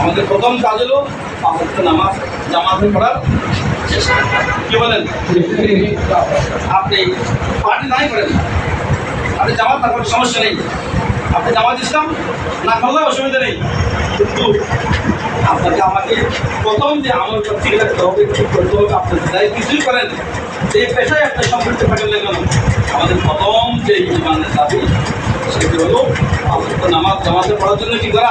আমাদের প্রথম কাজ হলো নামাজ, জামাতে পড়ার কি বলেন? আপনি পার্টি নাই করেন। আপনি জামাত না করেন, সমস্যা নেই। আপনি জামাত ইসলাম না করলে অসুবিধা নেই। কিন্তু আপনাকে আমাকে প্রথম যে আমল ঠিক রাখতে হবে, ঠিক করতে হবে। আপনি যাই কিছুই করেন এই পেশায় আপনি সম্পৃক্ত থাকেন না কেন, আমাদের প্রথম যে ইমানের দাবি, সেটি হলো নামাজ, জামাতে পড়ার জন্য কি করা?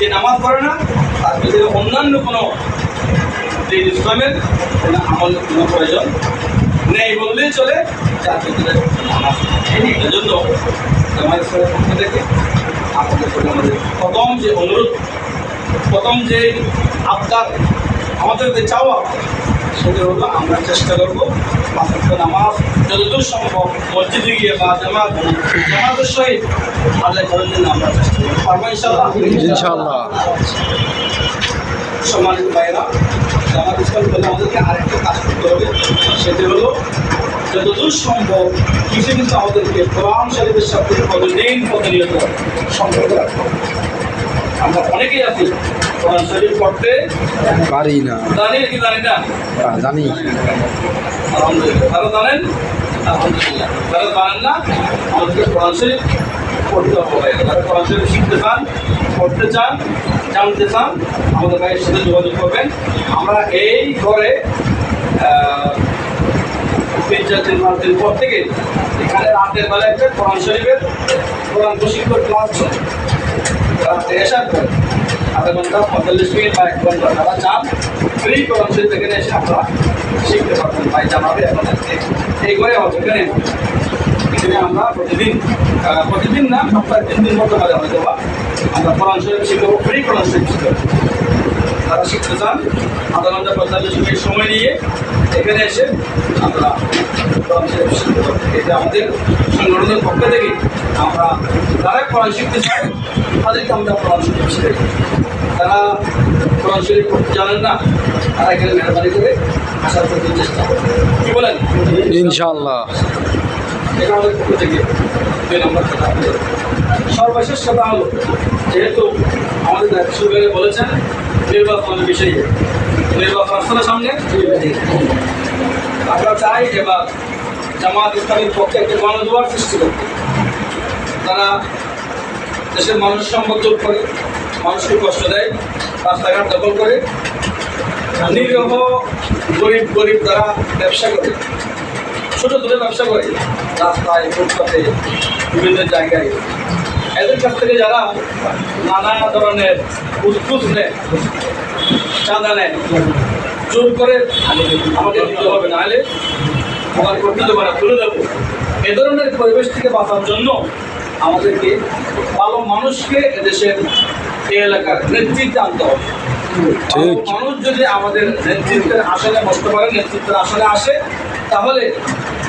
যে নামাজ পড়ে না, তার ভিতরে অন্যান্য কোনো ইসলামের আমল, কোনো প্রয়োজন নেই বললেই চলে ভিতরে নামাজ নেই। এজন্য জামাত ইসলামের থেকে আপনাদের আমাদের প্রথম যে অনুরোধ, প্রথম যে আবদার, আমাদের যে চাওয়া, সেটা হলো আমরা চেষ্টা করব ওয়াক্ত নামাজ যতদূর সম্ভব মসজিদে গিয়ে বা জামাত জামাতের সহিত আদায় করার জন্য আমরা চেষ্টা করব পারব ইনশাল্লাহ ইনশাআল্লাহ। সম্মানিত ভাইয়েরা জামাত ইসলাম বলে আমাদেরকে আরেকটা কাজ করতে হবে সেটি হলো যতদূর সম্ভব কিছু কিন্তু আমাদেরকে কোরআন শরীফের সাথে প্রতিদিন প্রতিনিয়ত সম্পর্ক রাখতে হবে। আমরা অনেকেই আছি কোরআন শরীফ পড়তে পারি না। জানি কি জানি না? জানি। আলহামদুলিল্লাহ তারা জানেন? আলহামদুলিল্লাহ তারা জানেন না? আমাদেরকে কোরআন শরীফ পড়তে হবে তারা কোরআন শরীফ শিখতে চান, পড়তে চান, জানতে চান, আমাদের ভাইয়ের সাথে যোগাযোগ করবেন। আমরা এই ঘরে তিন চার দিন পাঁচ দিন পর থেকে এখানে রাতের বেলা একটা কোরআন শরীফের কোরআন প্রশিক্ষণ ক্লাস রাতে এসার পরে আধা ঘণ্টা, পঁয়তাল্লিশ মিনিট বা এক ঘণ্টা তারা চান, ফ্রি কোরআন শরীফ এখানে এসে আপনারা শিখতে পারবেন। ভাই জানাবে আপনাদেরকে। এই করে হবে এখানে এখানে আমরা প্রতিদিন প্রতিদিন না, সপ্তাহে তিন দিন মতো পারে হয়তো বা আমরা কোরআন শরীফ শিখব ফ্রি কোরআন শরীফ তারা শিখতে চান, আধা ঘণ্টা, পঁয়তাল্লিশ সময় নিয়ে এখানে এসে আমরা কোরআন শরীফ এটা আমাদের সংগঠনের পক্ষ থেকে আমরা, যারা কোরআন শিখতে চাই তাদেরকে আমরা কোরআন শরীফ শিখাই। তারা কোরআন শরীফ জানেন না, তারা এখানে মেহরবানি করে আসার করতে চেষ্টা করেন কি বলেন? ইনশাআল্লাহ। এটা আমাদের পক্ষ থেকে দুই নম্বর কথা সর্বশেষ কথা হলো, যেহেতু আমাদের সুবেরে বলেছেন নির্বাচনের বিষয়ে। নির্বাচন আসছে না সামনে? আমরা চাই এবার জামাত ইসলামের পক্ষে একটা গণদুয়ার সৃষ্টি করতে। তারা দেশের মানুষ সম্পদ করে, মানুষকে কষ্ট দেয়, রাস্তাঘাট দখল করে, নিরীহ, গরিব গরিব তারা ব্যবসা করে। ছোট ছোট ব্যবসা করে রাস্তায় ফুটপাতে বিভিন্ন জায়গায়। এদের কাছ থেকে যারা নানা ধরনের উৎকুচ নেয় চাঁদা নেয় জোর করে আমাকে দিতে হবে নাহলে আমার দেবো না তুলে দেবো। এ ধরনের পরিবেশ থেকে বাঁচার জন্য আমাদেরকে ভালো মানুষকে এদেশের এই এলাকার নেতৃত্বে আনতে হবে। মানুষ যদি আমাদের নেতৃত্বের আসনে বসতে পারে নেতৃত্বের আসনে আসে তাহলে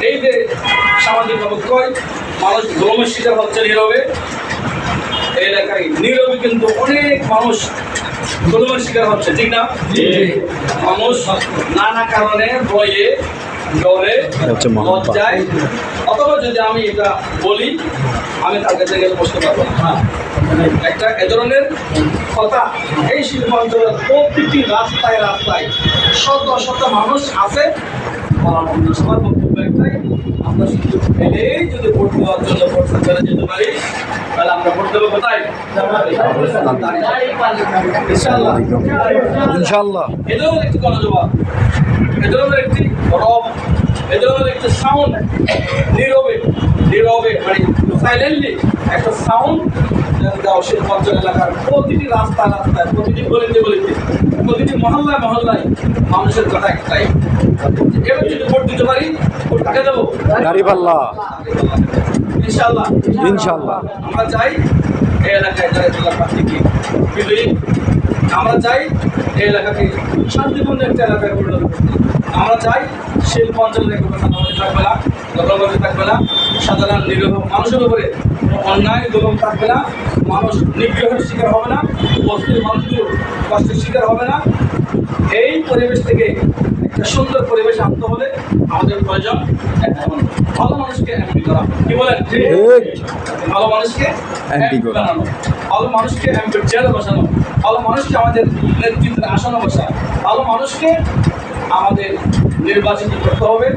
এই যে সামাজিক অবক্ষয় মানুষ ভ্রমের শিকার হচ্ছে নীরবে। এই এলাকায় নীরবে কিন্তু অনেক মানুষ ভ্রমের শিকার হচ্ছে ঠিক না? মানুষ নানা কারণে ভয়ে ডরে হচ্ছে লজ্জায় অথবা যদি আমি এটা বলি আমি তার কাছে গেলে বসতে পারব না হ্যাঁ। একটা এ ধরনের কথা এই শিল্পাঞ্চলের প্রতিটি রাস্তায় রাস্তায় শত শত মানুষ আছে বলার মতো সবার বক্তব্য একটাই আমরা শুধু পেলেই যদি ভোট দেওয়ার জন্য ভোট সেন্টারে যেতে পারি তাহলে আমরা ভোট দেবো কোথায়? ইনশাআল্লাহ। ইনশাআল্লাহ। এ ধরনের একটি গণজবাব এ ধরনের একটি রব এ ধরনের একটি সাউন্ড নীরবে নীরবে মানে সাইলেন্টলি একটা সাউন্ড দাও শিল্পাঞ্চল এলাকার প্রতিটি রাস্তা রাস্তায় প্রতিটি গলিতে গলিতে প্রতিটি মহল্লায় মহল্লায় মানুষের কথা একটাই। এবার যদি ভোট দিতে পারি ভোট কাকে দেবো? দাড়িপাল্লা ইনশাআল্লাহ। ইনশাআল্লাহ। আমরা চাই এই এলাকায় যারা জেলা প্রার্থীকে বিজয়ী আমরা চাই এই এলাকাকে শান্তিপূর্ণ একটা এলাকায় পরিণত করতে। আমরা চাই শিল্প অঞ্চলে কোনো থাকবে না দখলবাজি থাকবে না, সাধারণ নিরীহ মানুষের উপরে অন্যায় দলম থাকবে না, মানুষ নিগ্রহের শিকার হবে না বস্তির মানুষগুলো কষ্টের শিকার হবে না। এই পরিবেশ থেকে সুন্দর পরিবেশ আনতে হলে আমাদের প্রয়োজন ভালো মানুষকে এমপি করা। কি বলেন? ভালো মানুষকে এমপি এমপি করা। বানানো। ভালো মানুষকে এমপির চেয়ারে বসানো। ভালো মানুষকে আমাদের নেতৃত্বের আসনে বসা। ভালো মানুষকে আমাদের নির্বাচিত করতে হবে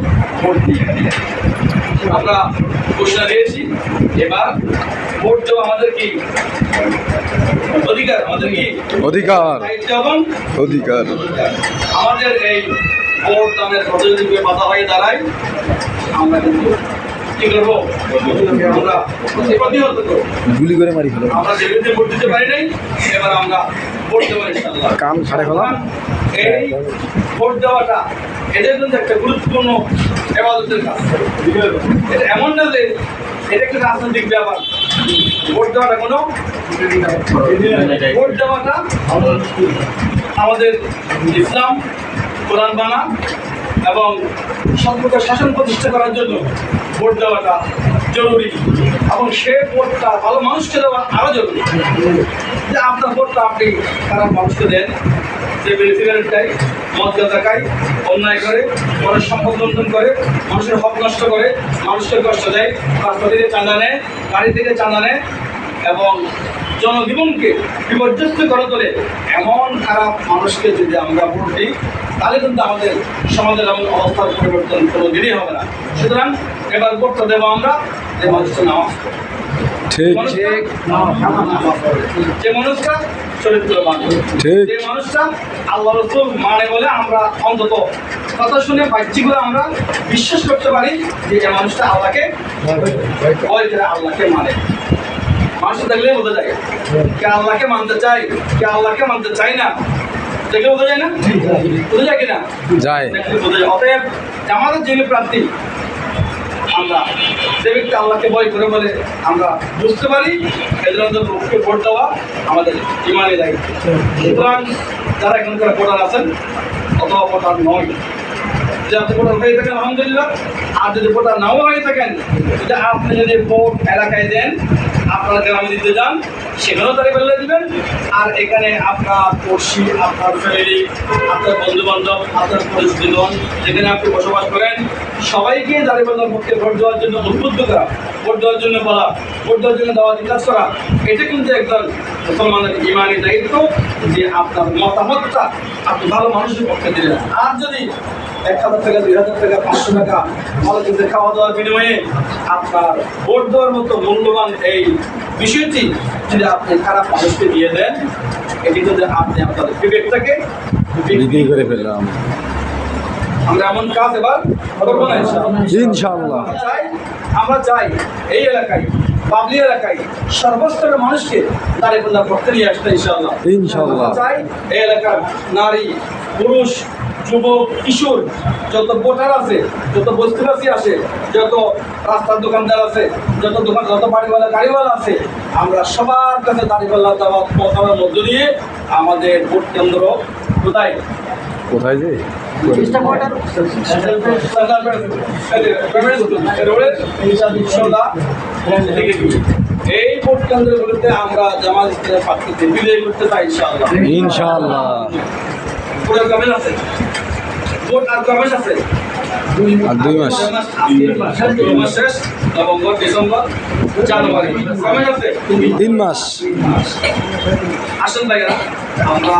ভোট দিয়ে। আমরা ঘোষণা দিয়েছি এবার ভোট দেওয়া আমাদের কি? অধিকার আমাদের কি অধিকার অধিকার। আমাদের এই ভোট দানের বাধা হয়ে দাঁড়ায়। আমরা কিন্তু গুলি করে মারি ফেলো। কান খাড়ে ফেলা ভোট দেওয়াটা এটা কিন্তু একটা গুরুত্বপূর্ণ এবাদতের কাজ। এমন না যে এটা একটা রাজনৈতিক ব্যাপার। ভোট দেওয়াটা কোনো ভোট দেওয়াটা আমাদের ইসলাম, কোরআন বানা এবং সম্পর্ক শাসন প্রতিষ্ঠা করার জন্য ভোট দেওয়াটা জরুরি এবং সে ভোটটা ভালো মানুষকে দেওয়া আরও জরুরি। যে আপনার ভোটটা আপনি খারাপ মানুষকে দেন, যে বেনিফিট খায় মদ গাঁজা খায় অন্যায় করে পরের সম্পদ লুণ্ঠন করে মানুষের হক নষ্ট করে মানুষকে কষ্ট দেয় রাস্তা থেকে চাঁদা নেয় গাড়ি থেকে চাঁদা নেয় এবং জনজীবনকে বিপর্যস্ত করে তোলে এমন খারাপ মানুষকে যদি আমরা ভোট দিই তাহলে কিন্তু আমাদের সমাজের এমন অবস্থার পরিবর্তন কোনো দিনই হবে না সুতরাং এবার ভোটটা দেবো আমরা যে মানুষটা নামাজ পড়ে। ঠিক মানুষটা নামাজ পড়ে। যে মানুষটা চরিত্র মানে ঠিক। যে মানুষটা আল্লাহ রসুল মানে বলে আমরা অন্তত কথা শুনে বাহ্যিকভাবে আমরা বিশ্বাস করতে পারি যে এই মানুষটা আল্লাহকে ভয় করে আল্লাহকে মানে। মানুষ দেখলে বোঝা যায় কে আল্লাহকে মানতে চাই কে আল্লাহকে মানতে চাই না। দেখলে বোঝা যায় না? বোঝা যায় কিনা? যায়। দেখলে বোঝা যায়। অতএব আমাদের যিনি প্রার্থী আমরা যে আল্লাহকে ভয় করে বলে আমরা বুঝতে পারি এদের লোককে ভোট দেওয়া আমাদের ইমানে দায়িত্ব। সুতরাং যারা এখানকার ভোটার আছেন, অথবা ভোটার নয় যে আপনি হয়ে থাকেন, আলহামদুলিল্লাহ। আর যদি ভোটার নাও হয়ে থাকেন যদি আপনি যদি ভোট এলাকায় দেন, আপনার গ্রামে দিতে যান, সেখানেও তারিখ বেলা দিবেন। আর এখানে আপনার পড়শি, আপনার ফ্যামিলি আপনার বন্ধু বান্ধব আপনার পরিচিতজন, যেখানে আপনি বসবাস করেন, সবাইকে দাঁড়িয়ে পক্ষে ভোট দেওয়ার জন্য উদ্বুদ্ধ করা, ভোট দেওয়ার জন্য বলা, ভোট দেওয়ার জন্য দেওয়া কাজ করা, এটা কিন্তু একজন মুসলমানের ইমানি দায়িত্ব যে আপনার মতামতটা আপনি ভালো মানুষের পক্ষে দিলেন। আর যদি এক হাজার টাকা, দুই হাজার টাকা, পাঁচশো টাকা ভালো খাওয়া দাওয়ার বিনিময়ে আপনার ভোট দেওয়ার মতো মূল্যবান এই বিষয়টি যদি আপনি খারাপ মানুষকে দিয়ে দেন এটি কিন্তু আপনি আপনার বিবেকটাকে বিক্রি করে ফেললাম আমরা এমন কাজ এবার করব না ইনশাআল্লাহ। চাই আমরা চাই এই এলাকায় পাবলি এলাকায় সর্বস্তরের মানুষকে তার এখন করতে নিয়ে আসতে ইনশাআল্লাহ ইনশাআল্লাহ। চাই এই এলাকার নারী পুরুষ যুবক কিশোর যত ভোটার আছে যত বস্তিবাসী আছে যত রাস্তার দোকানদার আছে যত দোকান যত বাড়িওয়ালা গাড়িওয়ালা আছে আমরা সবার কাছে দাঁড়িপাল্লা দেওয়া পৌঁছানোর মধ্য দিয়ে আমাদের ভোট কেন্দ্র কোথায়? কোথায় যে? এই ভোট কেন্দ্রগুলোতে আমরা জামাত ইসলামের প্রার্থীকে বিজয়ী করতে চাই ইনশাআল্লাহ। ইনশাআল্লাহ। ভোট আর আছে? আর কবে আছে? আর দুই মাস। November December January. তিন মাস। আসেন আমরা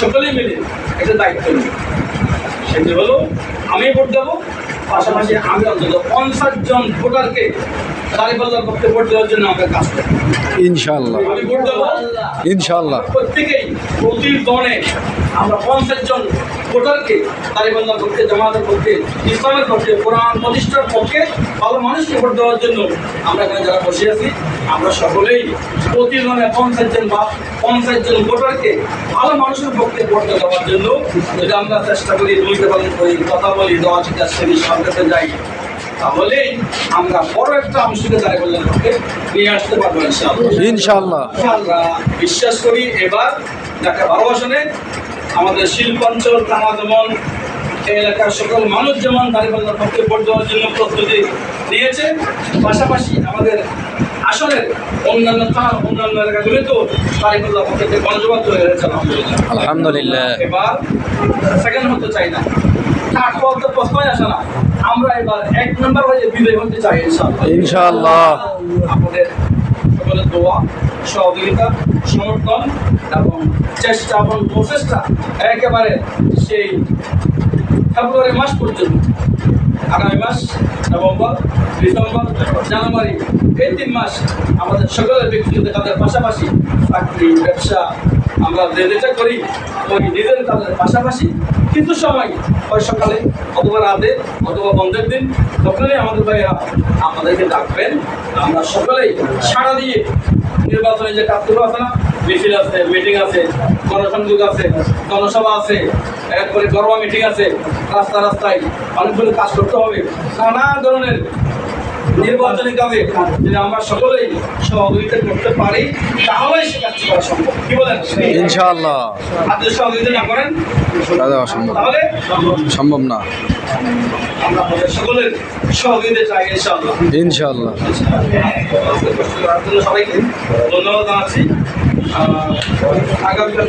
সকলেই মিলে একটা দায়িত্ব নিই। সেটি হলো আমি ভোট দেবো পাশাপাশি আমি অন্তত পঞ্চাশ জন ভোটারকে দাঁড়িপাল্লার পক্ষে ভোট দেওয়ার জন্য আমাকে কাজ করতে হবে। ইনশাআল্লাহ। আমি ভোট দেবো ইনশাআল্লাহ। প্রত্যেকেই প্রতি দলে আমরা পঞ্চাশ জন ভোটারকে তালিবান্লার পক্ষে জামাতের পক্ষে ইসলামের পক্ষে কোরআন প্রতিষ্ঠার পক্ষে ভালো মানুষকে ভোট দেওয়ার জন্য আমরা এখানে যারা বসে আছি আমরা সকলেই প্রতি দলে পঞ্চাশ জন বা পঞ্চাশ জন ভোটারকে ভালো মানুষের পক্ষে ভোট দেওয়ার জন্য যদি আমরা চেষ্টা করি ভূমিকা পালন করি কথা বলি দেওয়া ঠিক আছে সরকারতে যাই তাহলেই আমরা বড় একটা অংশকে দাঁড়িয়ে পক্ষে নিয়ে আসতে পারব ইনশাআল্লাহ। ইনশাআল্লাহ। আমরা বিশ্বাস করি এবার ঢাকা বারো আসনে আমাদের শিল্পাঞ্চল থানা যেমন এই এলাকার সকল মানুষ যেমন দাঁড়িপাল্লার পক্ষে ভোট দেওয়ার জন্য প্রস্তুতি নিয়েছে পাশাপাশি আমাদের আসনের অন্যান্য থানা অন্যান্য এলাকাগুলিতেও দাঁড়িপাল্লার পক্ষে থেকে গণজবাব তৈরি হয়েছে আলহামদুলিল্লাহ। এবার সেকেন্ড হতে চাই না। থার্ড হওয়ার তো প্রশ্নই আসে না। আমরা এবার এক নম্বর হয়ে বিজয় হতে চাই ইনশাআল্লাহ। আমাদের দোয়া, সহযোগিতা, সমর্থন এবং চেষ্টা এবং প্রচেষ্টা একেবারে সেই ফেব্রুয়ারি মাস পর্যন্ত, আগামী মাস নভেম্বর, ডিসেম্বর, জানুয়ারি, এই তিন মাস আমাদের সকলের ব্যক্তিগত কাজের পাশাপাশি চাকরি, ব্যবসা আমরা যে যেটা করি, ওই নিজের কাজের পাশাপাশি কিছু সময় ওই সকালে অথবা রাতে অথবা বন্ধের দিন তখনই আমাদের ভাইয়া আমাদেরকে ডাকবেন। আমরা সকলেই সাড়া দিয়ে নির্বাচনে যে কাজগুলো আছে না মিছিল আছে মিটিং আছে, গণসংযোগ আছে, জনসভা আছে এরপরে গরমা মিটিং আছে, রাস্তা রাস্তায় অনেকগুলো কাজ করতে হবে। নানা ধরনের নির্বাচনী কাজে যদি আমরা সকলেই সহযোগিতা করতে পারি তাহলেই সে কাজটি করা সম্ভব। কি বলেন? ইনশাআল্লাহ। যদি সহযোগিতা না করেন? দাদা অসম্ভব তাহলে? সম্ভব না। আমরা সকলের সহযোগিতা চাই ইনশাআল্লাহ। ইনশাআল্লাহ। সবাইকে ধন্যবাদ জানাচ্ছি। আগামীকাল